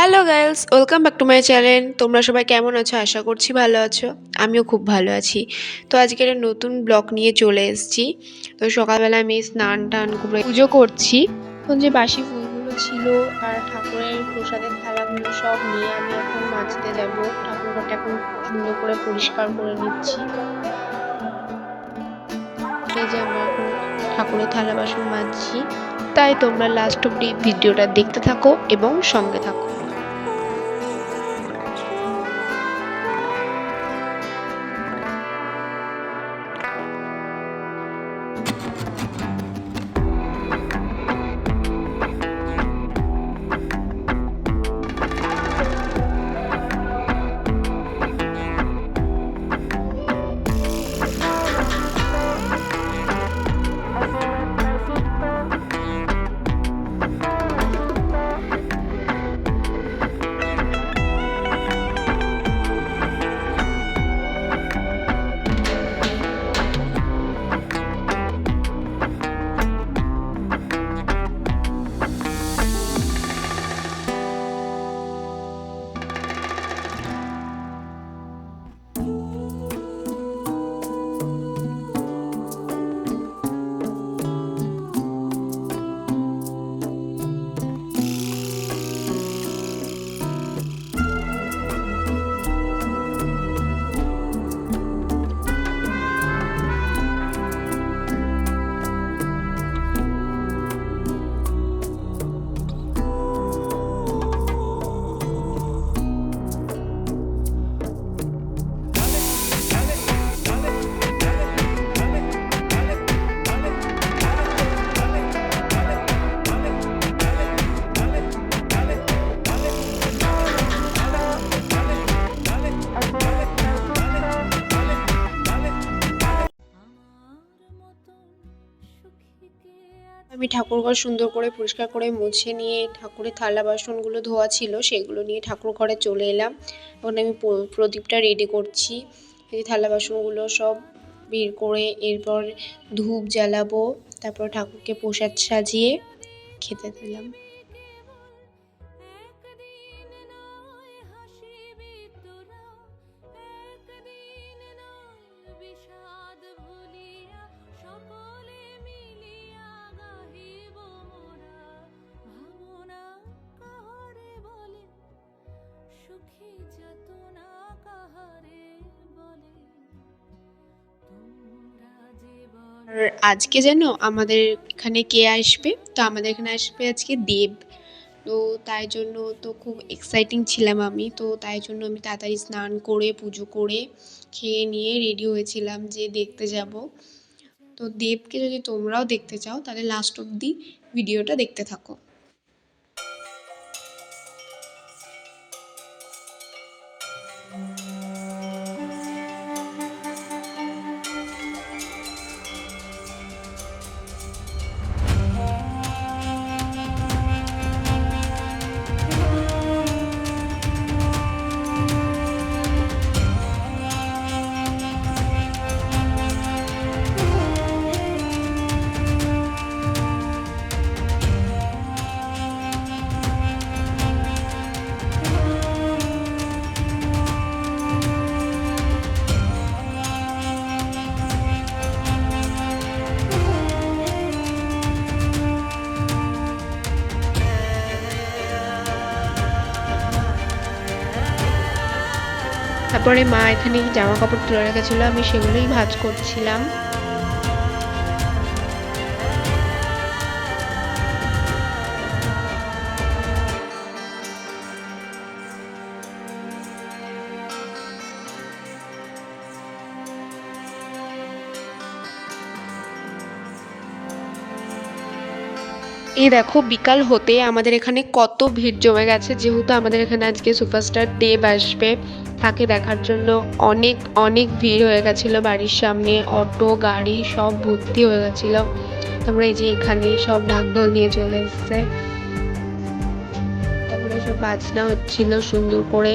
Hello girls welcome back to my channel তোমরা সবাই কেমন আছো? আশা করছি ভালো আছো। আমিও খুব ভালো আছি। তো আজকে একটা নতুন ব্লগ নিয়ে চলে এসেছি। তো সকালবেলা আমি স্নান টান করে পুজো করছি। এখন যে বাসি ফুলগুলো ছিল আর ঠাকুরের প্রসাদের থালাগুলো সব নিয়ে আমি এখন মাজতে যাব। ঠাকুর ঘরটা এখন সুন্দর করে পরিষ্কার করে নিচ্ছি। এই যে আমরা এখন ঠাকুরের থালা বাসন মাজছি। তাই তোমরা লাস্ট অব্দি ভিডিওটা দেখতে থাকো এবং সঙ্গে থাকো। আমি ঠাকুরঘর সুন্দর করে, পরিষ্কার করে মুছে নিয়ে ঠাকুরের থালা বাসনগুলো ধোয়া ছিল, সেগুলো নিয়ে ঠাকুর ঘরে চলে এলাম। এখন আমি প্রদীপটা রেডি করছি। এই থালা বাসনগুলো সব বের করে এরপর ধূপ জ্বালাবো, তারপর ঠাকুরকে প্রসাদ সাজিয়ে খেতে দিলাম। আর আজকে যেন আমাদের এখানে কে আসবে? তো আমাদের এখানে আসবে আজকে দেব। তো তাই জন্য তো খুব এক্সাইটিং ছিলাম আমি। তো তাই জন্য আমি তাড়াতাড়ি স্নান করে, পুজো করে খেয়ে নিয়ে রেডি হয়েছিলাম যে দেখতে যাব। তো দেবকে যদি তোমরাও দেখতে চাও, তাহলে লাস্ট অবধি ভিডিওটা দেখতে থাকো। তারপরে মা এখানে জামা কাপড় তুলে রেখেছিল আমি সেগুলোই ভাঁজ করছিলাম। এই দেখো, বিকাল হতে আমাদের এখানে কত ভিড় জমে গেছে। যেহেতু আমাদের এখানে আজকে সুপারস্টার দেব আসবে, তাকে দেখার জন্য অনেক অনেক ভিড় হয়ে গেছিল। বাড়ির সামনে অটো, গাড়ি সব ভর্তি হয়ে গেছিল। তারপরে এই যে এখানে সব ঢাকঢোল নিয়ে চলে এসছে। তারপরে সব বাজনা হচ্ছিল সুন্দর করে।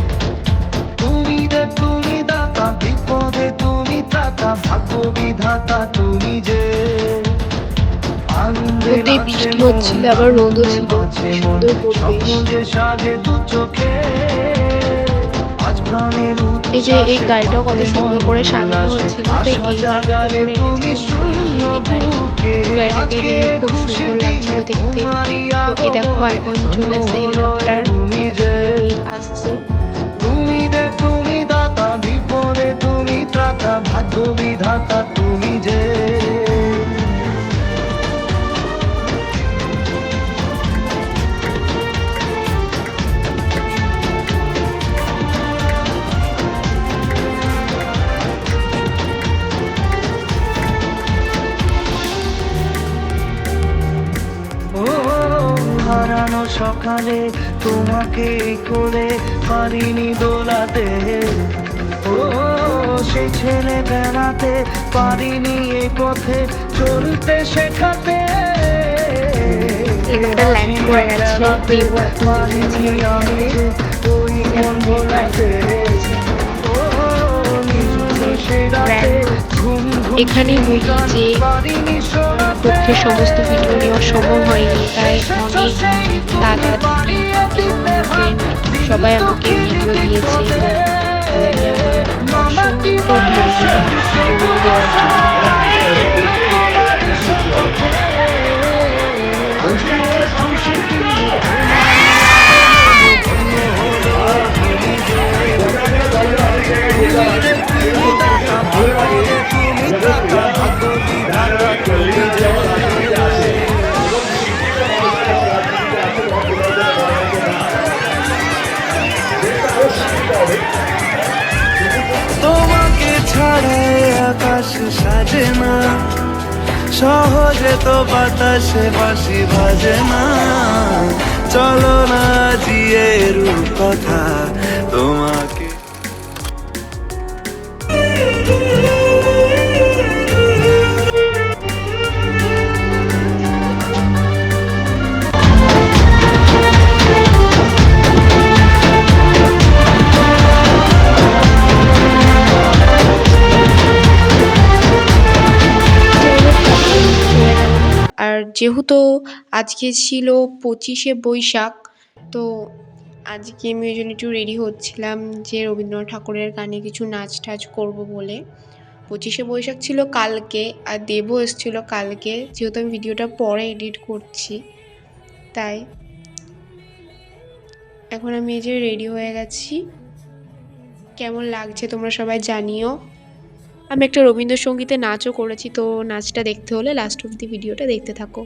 দে তুমি দাতা বিপদে তুমি ত্রাতা ভাগ্য বিধাতা তুমি যে। বৃষ্টি হচ্ছিল, আবার রোদও ছিল। সুন্দর পরিবেশ। এই যে এই উচ্ছ্বাসে কত সুন্দর করে সাজানো হয়েছিল তো এই গাড়িটা গাড়িটাকে খুব সুন্দর লাগছিল দেখতে। তো এখন চলে আসছে। সকালে তোমাকে কোলে পারিনি দোলাতে। ও সেই ছেলে বেড়াতে পারিনি এই পথে চলতে শেখাতে। করে পারিনি আমি ওই মন ভোলাতে ও ঘুম বলি যে পক্ষে সমস্ত ভিডিও নেওয়া সম্ভব হয়নি, তাই অনেক আমাকে সবাই আমাকে ভিডিও দিয়েছে। তো বাতাসে বাসি বাজে না। চলো না জিয়ে রূপ কথা যেহেতু আজকে ছিল পঁচিশে বৈশাখ, তো আজকে আমি ওই জন্য একটু রেডি হচ্ছিলাম যে রবীন্দ্রনাথ ঠাকুরের গানে কিছু নাচ টাচ করব বলে। পঁচিশে বৈশাখ ছিল কালকে আর দেবও এসেছিল কালকে, যেহেতু আমি ভিডিওটা পরে এডিট করছি, তাই এখন আমি এই যে রেডি হয়ে গেছি। কেমন লাগছে তোমরা সবাই জানিও। আমি একটা রবীন্দ্রসঙ্গীতে নাচও করেছি তো নাচটা দেখতে হলে লাস্ট অব্দি ভিডিওটা দেখতে থাকো।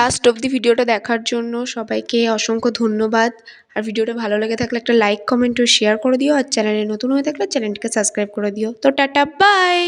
লাস্ট অবধি ভিডিওটা দেখার জন্য সবাইকে অসংখ্য ধন্যবাদ। আর ভিডিওটা ভালো লেগে থাকলে একটা লাইক কমেন্ট ও শেয়ার করে দিও। আর চ্যানেলে নতুন হয়ে থাকলে চ্যানেলটিকে সাবস্ক্রাইব করে দিও। তো টাটা বাই